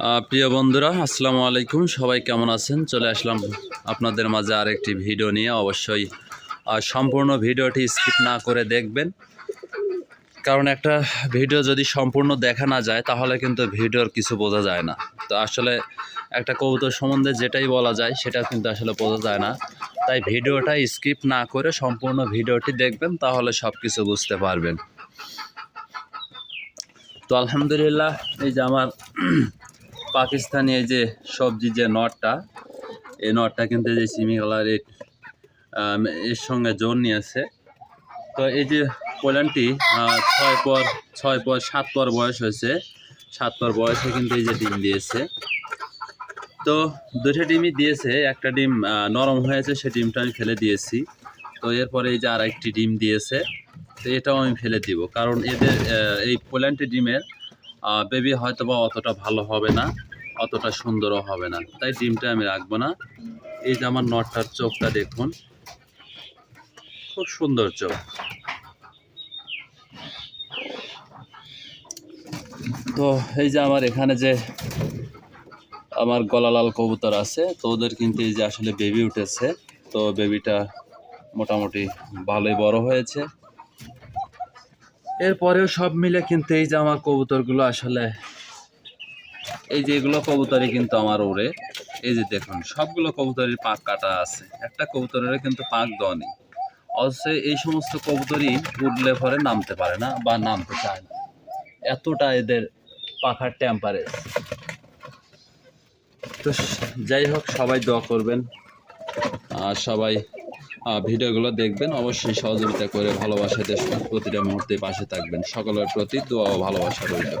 প্রিয় বন্ধুরা, আসসালামু আলাইকুম। সবাই কেমন আছেন? চলে আসলাম আপনাদের মাঝে আরেকটি ভিডিও নিয়ে। অবশ্যই সম্পূর্ণ ভিডিওটি স্কিপ না করে দেখবেন। কারণ একটা ভিডিও যদি সম্পূর্ণ দেখা না যায়, তাহলে কিন্তু ভিডিওর কিছু বোঝা যায় না। তো আসলে একটা কবুতর সম্বন্ধে যেটাই বলা যায়, সেটা কিন্তু আসলে বোঝা যায় না। তাই ভিডিওটা স্কিপ না করে সম্পূর্ণ ভিডিওটি দেখবেন, তাহলে সব কিছু বুঝতে পারবেন। তো আলহামদুলিল্লাহ, এই যে আমার পাকিস্তানি এই যে সবজি যে নটটা এই নটটা কিন্তু যে সিমি কালারের আম, এর সঙ্গে জোর নিয়েছে তো এই যে পোল্যান্ডটি ছয় পর ছয় পর সাত পর বয়স হয়েছে। সাত পর বয়সে কিন্তু এই যে ডিম দিয়েছে। তো দুটো ডিমই দিয়েছে একটা ডিম নরম হয়েছে সে ডিমটা আমি ফেলে দিয়েছি। তো এরপরে এই যে আর একটি ডিম দিয়েছে তো এটাও আমি ফেলে দিব। কারণ এদের এই পোল্যান্ডটি ডিমের বেবি হয়তো বা অতটা ভালো হবে না, অতটা সুন্দরও হবে না। তাই ডিমটা আমি রাখব না। এই যে আমার নটটার চোখটা দেখুন, খুব সুন্দর চোখ। তো এই যে আমার এখানে যে আমার গলালাল কবুতর আছে, তো ওদের কিন্তু এই যে আসলে বেবি উঠেছে, তো বেবিটা মোটামুটি ভালোই বড় হয়েছে। এরপরেও সব মিলে কিন্তু এই যে আমার কবুতরগুলো আসলে, এই যে এগুলো কবুতরই কিন্তু আমার ওড়ে এই যে দেখুন, সবগুলো কবুতরের পাক কাটা আছে। একটা কবুতরের কিন্তু পাক দেওয়া নেই। অথচ এই সমস্ত কবুতরই উঠলে পরে নামতে পারে না বা নামতে চায় না। এতটা এদের পাখার টেম্পারেচার তো যাই হোক, সবাই দোয়া করবেন। আর সবাই ভিডিওগুলো দেখবেন। অবশ্যই সহযোগিতা করে ভালোবাসা দেশ প্রতিটা মুহূর্তে পাশে থাকবেন। সকলের প্রতি দোয়া ও ভালোবাসা রইল।